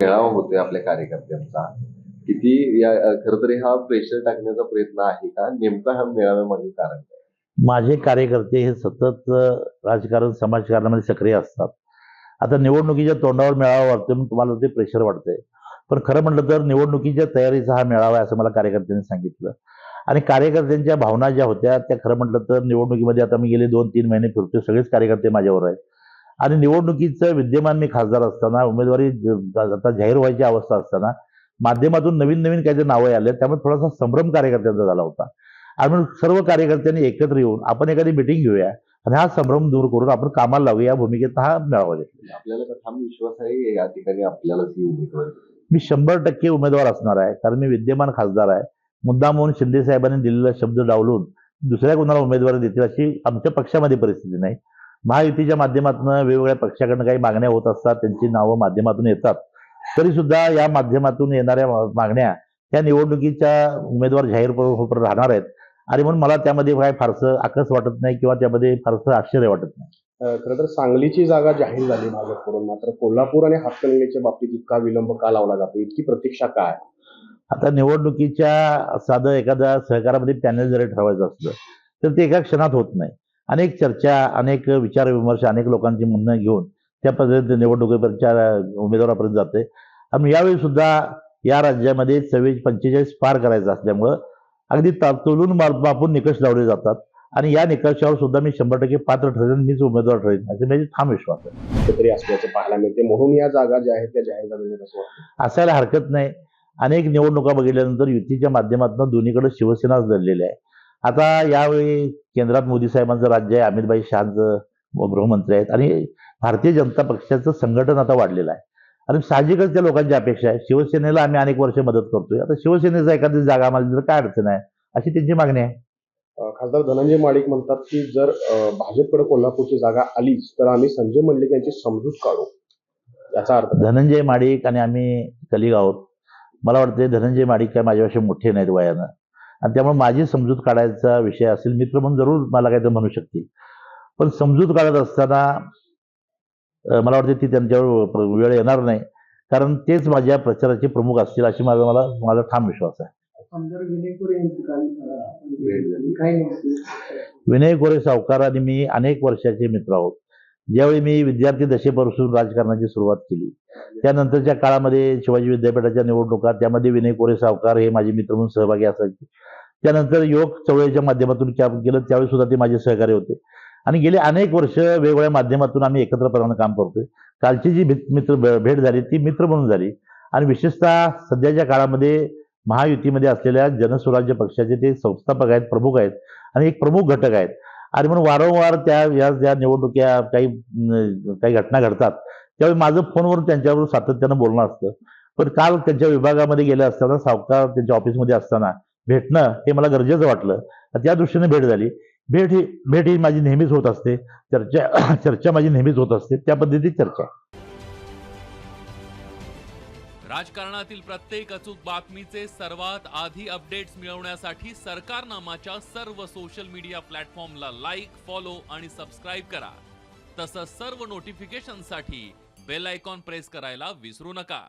मेळावा होतोय आपल्या कार्यकर्त्यांचा. किती या खर तर हा प्रेशर टाकण्याचा प्रयत्न आहे का? नेमका हा मेळाव्यामागे कारण माझे कार्यकर्ते हे सतत राजकारण समाजकारणामध्ये सक्रिय असतात. आता निवडणुकीच्या तोंडावर मेळावा वाटतोय म्हणून तुम्हाला ते प्रेशर वाटतंय पण खरं म्हटलं तर निवडणुकीच्या तयारीचा हा मेळावा आहे असं मला कार्यकर्त्यांनी सांगितलं. आणि कार्यकर्त्यांच्या भावना ज्या होत्या त्या खरं म्हटलं तर निवडणुकीमध्ये आता मी गेले दोन तीन महिने फिरतोय. सगळेच कार्यकर्ते माझ्यावर आहेत. आणि निवडणुकीचं विद्यमान मी खासदार असताना उमेदवारी आता जाहीर व्हायची अवस्था असताना माध्यमातून नवीन नवीन काहीतरी नावं आले त्यामुळे थोडासा संभ्रम कार्यकर्त्यांचा झाला होता. आणि म्हणून सर्व कार्यकर्त्यांनी एकत्र येऊन आपण एखादी मिटिंग घेऊया आणि हा संभ्रम दूर करून आपण कामाला लावूया या भूमिकेत हा मेळावा घेतला. आपल्याला का ठाम विश्वास आहे या ठिकाणी उमेदवारी. मी शंभर टक्के उमेदवार असणार आहे कारण मी विद्यमान खासदार आहे. मुद्दाम म्हणून शिंदे साहेबांनी दिलेला शब्द डावलून दुसऱ्या कोणाला उमेदवारी देतील अशी आमच्या पक्षामध्ये परिस्थिती नाही. महायुतीच्या माध्यमातून वेगवेगळ्या पक्षाकडनं काही मागण्या होत असतात त्यांची नावं माध्यमातून येतात. तरी सुद्धा या माध्यमातून येणाऱ्या मागण्या त्या निवडणुकीच्या उमेदवार जाहीर राहणार आहेत. आणि म्हणून मला त्यामध्ये काय फारसं आकस वाटत नाही किंवा त्यामध्ये फारसं आश्चर्य वाटत नाही. खरं तर सांगलीची जागा जाहीर झाली भाजपकडून मात्र कोल्हापूर आणि हातकणंगलेच्या बाबतीत इतका विलंब का लावला जातो? इतकी प्रतीक्षा काय? आता निवडणुकीच्या साधं एखाद्या सहकारामध्ये पॅनल जरी ठरवायचं असलं तर ते एका क्षणात होत नाही. अनेक चर्चा अनेक विचारविमर्श अनेक लोकांची म्हणणं घेऊन त्या पद्धतीने निवडणुकीपर्यंतच्या उमेदवारापर्यंत जाते आणि यावेळी सुद्धा या राज्यामध्ये चव्वेचाळीस पंचेचाळीस पार करायचं असल्यामुळं अगदी ता- तोलून माप- मापून निकष लावले जातात. आणि या निकषावर सुद्धा मी शंभर टक्के पात्र ठरेन मीच उमेदवार ठरेन असे माझे ठाम विश्वास आहे. कुठेतरी असल्याचं पाहायला मिळते. म्हणून या जागा ज्या आहेत त्या जाहीर झालेल्या असायला हरकत नाही. अनेक निवडणुका बघितल्यानंतर युतीच्या माध्यमातून दोन्हीकडे शिवसेनाच लढलेली आहे. आता यावेळी केंद्रात मोदी साहेबांचं राज्य आहे अमितभाई शहाचं गृहमंत्री आहेत. आणि भारतीय जनता पक्षाचं संघटन आता वाढलेलं आहे. आणि साहजिकच त्या लोकांची अपेक्षा आहे. शिवसेनेला आम्ही अनेक वर्ष मदत करतोय. आता शिवसेनेचा एखादी जागा आम्हाला दिली काय अडचण आहे? अशी त्यांची मागणी आहे. खासदार धनंजय माडिक म्हणतात की जर भाजपकडे कोल्हापूरची जागा आलीच तर आम्ही संजय मंडलिक यांची समजूत काढू. याचा अर्थ? धनंजय माडिक आणि आम्ही कलिग आहोत. मला वाटते धनंजय माडिक काय माझ्यापेक्षा मोठे नाहीत वयानं. आणि त्यामुळे माझी समजूत काढायचा विषय असेल मित्र म्हणून जरूर मला काहीतरी म्हणू शकतील. पण समजूत काढत असताना मला वाटते ती त्यांच्यावर वेळ येणार नाही. कारण तेच माझ्या प्रचाराचे प्रमुख असतील अशी माझा मला माझा ठाम विश्वास आहे. विनय गोरे सावकार आणि मी अनेक वर्षाचे मित्र आहोत. ज्यावेळी मी विद्यार्थी दशेपासून राजकारणाची सुरुवात केली त्यानंतरच्या काळामध्ये शिवाजी विद्यापीठाच्या निवडणुका त्यामध्ये विनय कोरे सावकार हे माझे मित्र म्हणून सहभागी असायचे. त्यानंतर योग चळवळीच्या माध्यमातून काम केलं त्यावेळी सुद्धा ते माझे सहकारी होते. आणि गेले अनेक वर्ष वेगवेगळ्या माध्यमातून आम्ही एकत्रपणानं काम करतोय. कालची जी मित्र भेट झाली ती मित्र म्हणून झाली. आणि विशेषतः सध्याच्या काळामध्ये महायुतीमध्ये असलेल्या जनस्वराज्य पक्षाचे ते संस्थापक आहेत प्रमुख आहेत आणि एक प्रमुख घटक आहेत. आणि म्हणून वारंवार त्या या ज्या निवडणुक्या काही काही घटना घडतात. त्यावेळी माझं फोनवर त्यांच्यावर सातत्यानं बोलणं असतं. पण काल त्यांच्या विभागामध्ये गेले असताना सावकार त्यांच्या ऑफिसमध्ये असताना भेटणं हे मला गरजेचं वाटलं. त्या दृष्टीने भेट झाली. भेट ही भेट ही माझी नेहमीच होत असते. चर्चा चर्चा माझी नेहमीच होत असते. त्या पद्धतीत चर्चा. राजकारणातील प्रत्येक अचूक बातमीचे सर्वात आधी अपडेट्स मिळवण्यासाठी सरकारनामाच्या सर्व सोशल मीडिया प्लॅटफॉर्मला लाईक फॉलो आणि सबस्क्राईब करा. तसंच सर्व नोटिफिकेशनसाठी बेल आयकॉन प्रेस करायला विसरू नका.